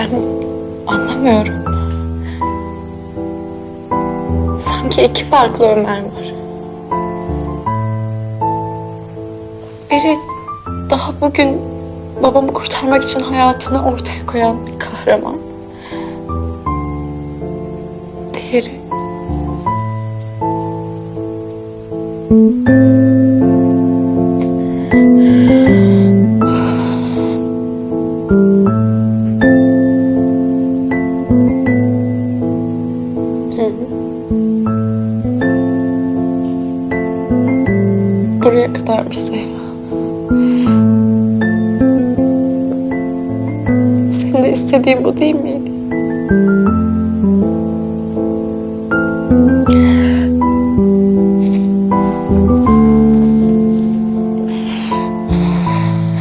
Ben anlamıyorum. Sanki iki farklı Ömer var. Biri daha bugün babamı kurtarmak için hayatını ortaya koyan bir kahraman. Diğeri Thank you. Buraya kadarmış Zehra. Senin de istediğin bu değil miydi?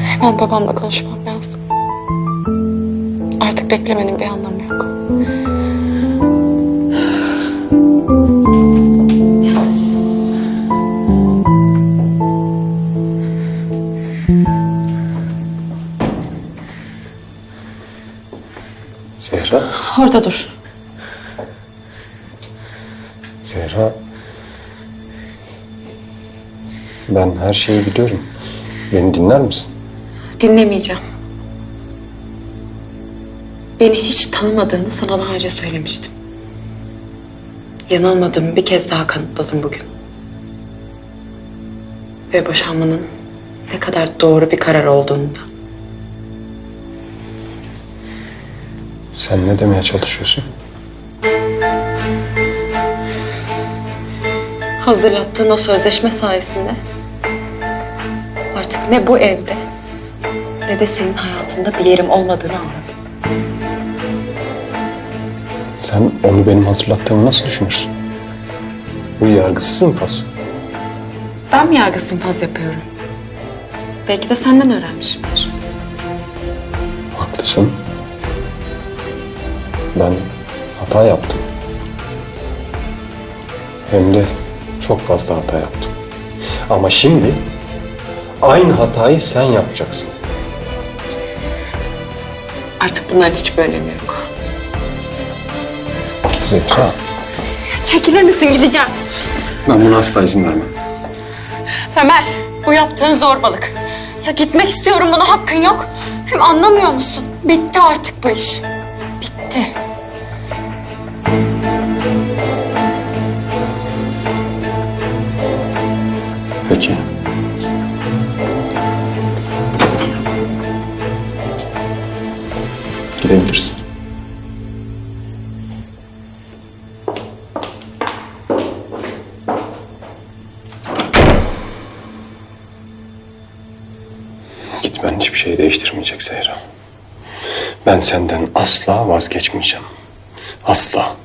Hemen babamla konuşmam lazım. Artık beklemenin bir anlamı yok. Zehra, Orada dur. Zehra. Ben her şeyi biliyorum. Beni dinler misin? Dinlemeyeceğim. Beni hiç tanımadığını sana daha önce söylemiştim. Yanılmadığımı bir kez daha kanıtladım bugün. Ve boşanmanın ne kadar doğru bir karar olduğunu da. Sen ne demeye çalışıyorsun? Hazırlattığın o sözleşme sayesinde artık ne bu evde ne de senin hayatında bir yerim olmadığını anladım. Sen onu benim hazırlattığımı nasıl düşünürsün? Bu yargısız infaz. Ben mi yargısız infaz yapıyorum? Belki de senden öğrenmişimdir. Haklısın. Ben hata yaptım. Hem de çok fazla hata yaptım. Ama şimdi aynı hatayı sen yapacaksın. Artık bunların hiçbir önemi yok. Zehra. Çekilir misin gideceğim. Ben buna asla izin vermem. Ömer bu yaptığın zorbalık. Ya gitmek istiyorum buna hakkın yok. Hem anlamıyor musun? Bitti artık bu iş. Bitti. Peki. Gidebilirsin. Gitmen hiçbir şey değiştirmeyecek Zehra. Ben senden asla vazgeçmeyeceğim. Asla.